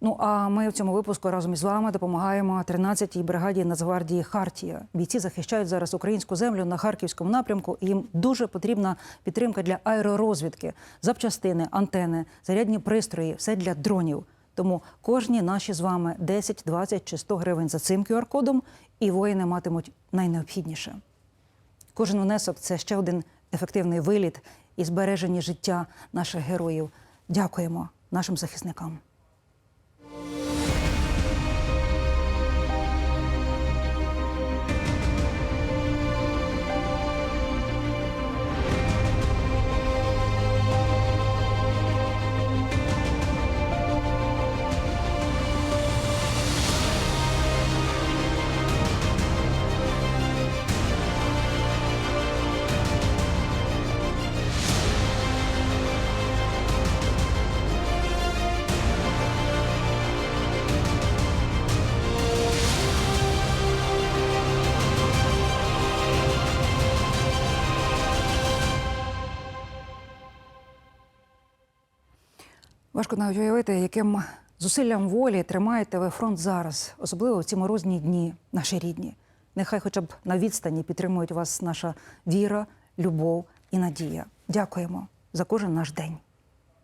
Ну а ми в цьому випуску разом із вами допомагаємо 13-й бригаді Нацгвардії Хартія. Бійці захищають зараз українську землю на харківському напрямку. і Їм дуже потрібна підтримка для аеророзвідки, запчастини, антени, зарядні пристрої, все для дронів. Тому кожні наші з вами 10, 20 чи 100 гривень за цим QR-кодом, і воїни матимуть найнеобхідніше. Кожен внесок це ще один ефективний виліт і збереження життя наших героїв. Дякуємо нашим захисникам. Важко навіть уявити, яким зусиллям волі тримаєте ви фронт зараз, особливо в ці морозні дні, наші рідні. Нехай хоча б на відстані підтримують вас наша віра, любов і надія. Дякуємо за кожен наш день.